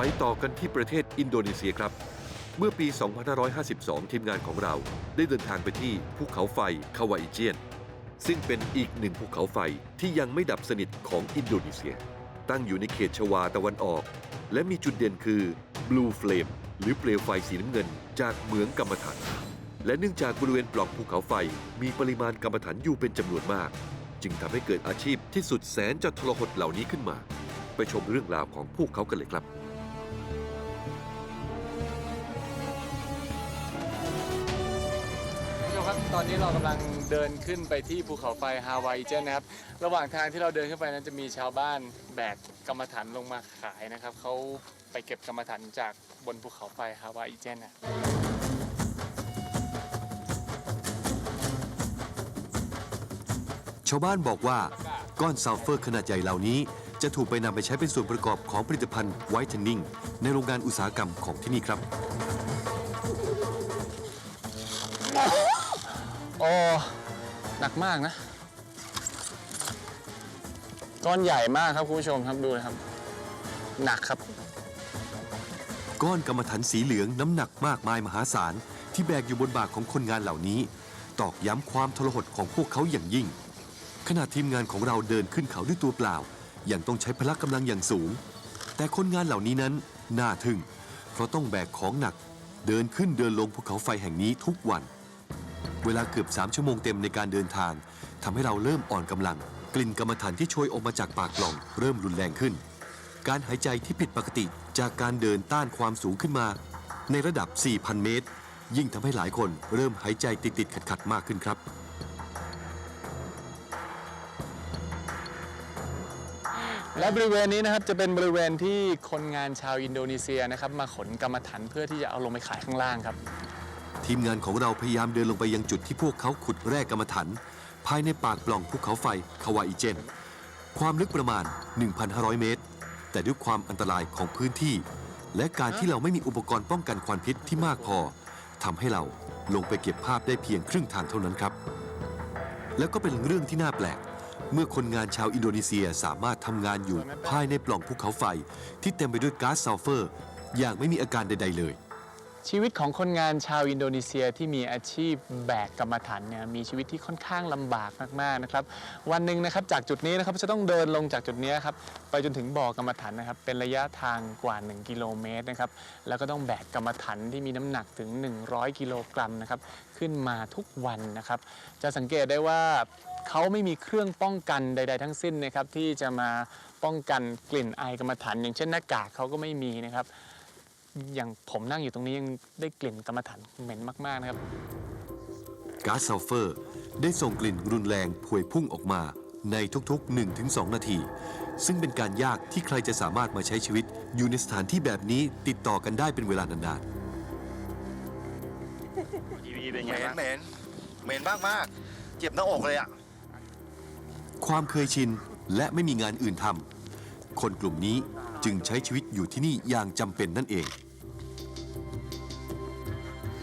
ไปต่อกันที่ประเทศอินโดนีเซียครับ เมื่อปี 2552 ทีมงานของเราได้เดินทางไปที่ภูเขาไฟคาวาอิเจียน ซึ่งเป็นอีกหนึ่งภูเขาไฟที่ยังไม่ดับสนิทของอินโดนีเซีย ตั้งอยู่ในเขตชวาตะวันออก และมีจุดเด่นคือ Blue Flame หรือเปลวไฟสีน้ำเงิน จากเหมืองกรรมฐานและเนื่องจากบริเวณปล่องภูเขาไฟมีปริมาณกรรมฐานอยู่เป็นจำนวนมาก จึงทำให้เกิดอาชีพที่สุดแสนจะทรหดเหล่านี้ขึ้นมา ไปชมเรื่องราวของพวกเขากันเลยครับ ครับ ตอนนี้เรากำลังเดินขึ้นไปที่ภูเขาไฟฮาวายเจนนะครับ ระหว่างทางที่เราเดินขึ้นไปนั้นจะมีชาวบ้านแบกกรรมฐานลงมาขายนะครับ เขาไปเก็บกรรมฐานจากบนภูเขาไฟฮาวายเจนนะชาวบ้านบอกว่าก้อนซัลเฟอร์ขนาดใหญ่เหล่านี้ จะถูกไปนำไปใช้เป็นส่วนประกอบของผลิตภัณฑ์ไวท์เทนนิ่งในโรงงานอุตสาหกรรมของที่นี่ครับ โอ้หนักมากนะ ก้อนใหญ่มากครับคุณผู้ชมครับดูนะครับ หนักครับ ก้อนกรรมฐานสีเหลืองน้ำหนักมากมายมหาศาล ที่แบกอยู่บนบ่าของคนงานเหล่านี้ ตอกย้ำความทรหดของพวกเขาอย่างยิ่ง ขณะทีมงานของเราเดินขึ้นเขาด้วยตัวเปล่า ยังต้องใช้พละกำลังอย่างสูง แต่คนงานเหล่านี้นั้นน่าทึ่ง เพราะต้องแบกของหนัก เดินขึ้นเดินลงภูเขาไฟแห่งนี้ทุกวัน เวลาเกือบ 3 ชั่วโมงเต็มในการเดินทางทำให้เราเริ่มอ่อนกำลัง กลิ่นกรรมฐานที่โชยออกมาจากปากกล่อง เริ่มรุนแรงขึ้น การหายใจที่ผิดปกติจากการเดินต้านความสูงขึ้นมา ในระดับ 4,000 เมตร ยิ่งทำให้หลายคนเริ่มหายใจติดๆขัดๆมากขึ้นครับ และบริเวณนี้นะครับจะเป็นบริเวณที่คนงานชาวอินโดนีเซียนะครับมาขนกรรมฐานเพื่อที่จะเอาลงไปขายข้างล่างครับ ทีมงานของเราพยายามเดินลงไปยังจุดที่พวกเขาขุดแร่กรรมฐานภายในปากปล่องภูเขาไฟคาวาอิเจน ความลึกประมาณ 1,500 เมตร แต่ด้วยความอันตรายของพื้นที่ และการที่เราไม่มีอุปกรณ์ป้องกันควันพิษที่มากพอทำให้เราลงไปเก็บภาพได้เพียงครึ่งทางเท่านั้นครับ แล้วก็เป็นเรื่องที่น่าแปลก เมื่อคนงานชาวอินโดนีเซียสามารถทำงานอยู่ภายในปล่องภูเขาไฟ ที่เต็มไปด้วยก๊าซซัลเฟอร์ อย่างไม่มีอาการใด ๆ เลย ชีวิตของคนงานชาวอินโดนีเซียที่มีอาชีพแบกกรรมฐานเนี่ยมีชีวิตที่ค่อนข้างลำบากมากๆนะครับ วันหนึ่งนะครับจากจุดนี้นะครับจะต้องเดินลงจากจุดนี้ครับไปจนถึงบ่อกรรมฐานนะครับเป็นระยะทางกว่า 1 กิโลเมตรนะครับแล้วก็ต้องแบกกรรมฐานที่มีน้ำหนักถึง 100 กิโลกรัมนะครับขึ้นมาทุกวันนะครับ จะสังเกตได้ว่าเขาไม่มีเครื่องป้องกันใด ๆ ทั้งสิ้นนะครับที่จะมาป้องกันกลิ่นไอกรรมฐานอย่างเช่นหน้ากากเขาก็ไม่มีนะครับ อย่างผมนั่งอยู่ตรงนี้ยังได้กลิ่นกรรมฐานเหม็นมากๆนะครับก๊าซซัลเฟอร์ ได้ส่งกลิ่นรุนแรงพวยพุ่งออกมาในทุกๆ 1-2 นาที ซึ่งเป็นการยากที่ใครจะสามารถมาใช้ชีวิต อยู่ในสถานที่แบบนี้ติดต่อกันได้เป็นเวลานานเหม็นเหม็นเหม็นมากมากๆเจ็บหน้าอกเลยอะ ๆ ความเคยชินและไม่มีงานอื่นทำคนกลุ่มนี้จึงใช้ชีวิตอยู่ที่นี่อย่างจำเป็นนั่นเอง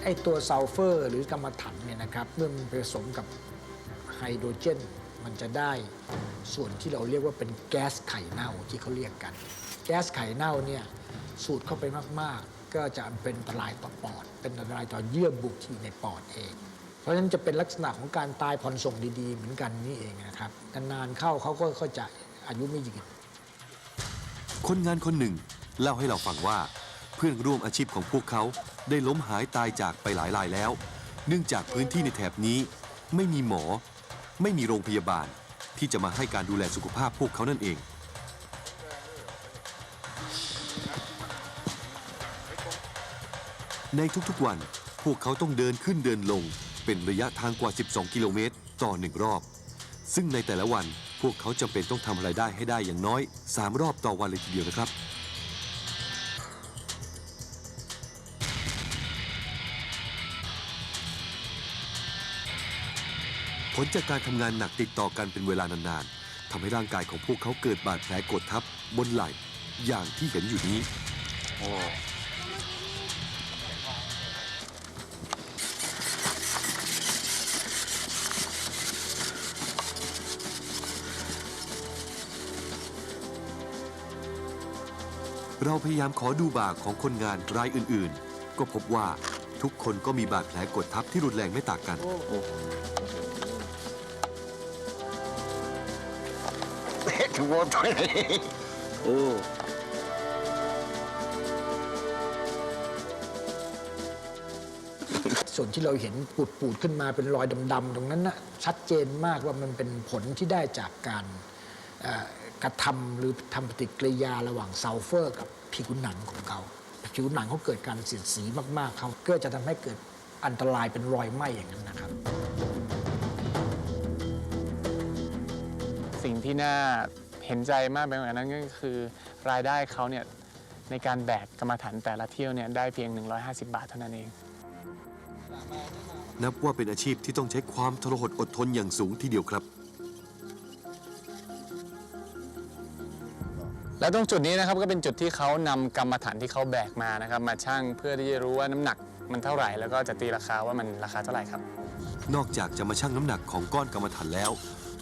ไอตัวซัลเฟอร์หรือกรรมฐานเนี่ยนะครับเมื่อมันผสมกับไฮโดรเจน มันจะได้ส่วนที่เราเรียกว่าเป็นแก๊สไข่เน่าที่เขาเรียกกัน แก๊สไข่เน่าเนี่ยสูดเข้าไปมากๆ ก็จะเป็นอันตรายต่อปอด เป็นอันตรายต่อเยื่อบุที่ในปอดเอง เพราะฉะนั้นจะเป็นลักษณะของการตายผ่อนส่งดีๆ เหมือนกันนี่เองนะครับนานๆเข้าเขาก็ก็จะอายุไม่ยืนคนงานคนหนึ่งเล่าให้เราฟังว่าเพื่อนร่วมอาชีพของพวกเขา ได้ล้มหายตายจากไปหลายรายแล้ว เนื่องจากพื้นที่ในแถบนี้ ไม่มีหมอ ไม่มีโรงพยาบาล ที่จะมาให้การดูแลสุขภาพพวกเขานั่นเอง ในทุกๆวันพวกเขาต้องเดินขึ้นเดินลง เป็นระยะทางกว่า 12 กิโลเมตร ต่อหนึ่งรอบ ซึ่งในแต่ละวันพวกเขาจำเป็นต้องทำรายได้ให้ได้อย่างน้อย 3 รอบต่อวันเลยทีเดียวนะครับ ผลจากการทำงานหนักติดต่อกันเป็นเวลานานๆทำให้ร่างกายของพวกเขาเกิดบาดแผลกดทับบนไหล่อย่างที่เห็นอยู่นี้เราพยายามขอดูบาของคนงานรายอื่นๆ ก็พบว่าทุกคนก็มีบาดแผลกดทับที่รุนแรงไม่ต่างกัน ส่วนที่เราเห็นปูดปูดๆขึ้นมาเป็นรอยดำๆตรงนั้นนะชัดเจนมากว่ามันเป็นผลที่ได้จากการกระทำหรือทำปฏิกิริยาระหว่างซัลเฟอร์ กับผิวหนังของเขา ผิวหนังเขาเกิดการเสียดสีมากๆเขาก็จะทำให้เกิดอันตรายเป็นรอยไหม้อย่างนั้นนะครับ สิ่งที่น่า เห็นใจมากไปกว่านั้นก็คือรายได้เขาเนี่ยในการแบกกรรมฐานแต่ละเที่ยวเนี่ยได้เพียง 150 บาทเท่านั้นเอง นับว่าเป็นอาชีพที่ต้องใช้ความทรหดอดทนอย่างสูงทีเดียวครับ แล้วตรงจุดนี้นะครับก็เป็นจุดที่เขานำกรรมฐานที่เขาแบกมานะครับ มาชั่งเพื่อที่จะรู้ว่าน้ำหนักมันเท่าไหร่ แล้วก็จะตีราคาว่ามันราคาเท่าไหร่ครับ นอกจากจะมาชั่งน้ำหนักของก้อนกรรมฐานแล้ว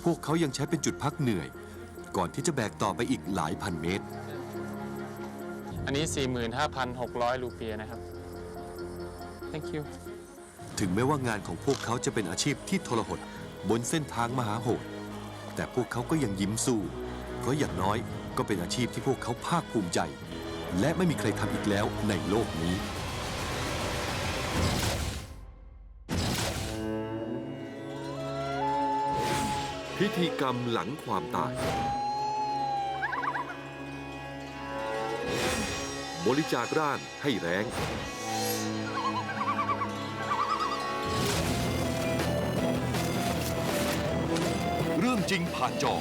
พวกเขายังใช้เป็นจุดพักเหนื่อย ก่อนที่จะแบกต่อไปอีกหลายพันเมตร อันนี้ 45,600 รูเปียนะครับ thank you ถึงแม้ว่างานของพวกเขาจะเป็นอาชีพที่ทรหดบนเส้นทางมหาโหด แต่พวกเขาก็ยังยิ้มสู้ เพราะอย่างน้อยก็เป็นอาชีพที่พวกเขาภาคภูมิใจ และไม่มีใครทำอีกแล้วในโลกนี้ พิธีกรรมหลังความตาย บริจาคร่างให้แรง เรื่องจริงผ่านจอ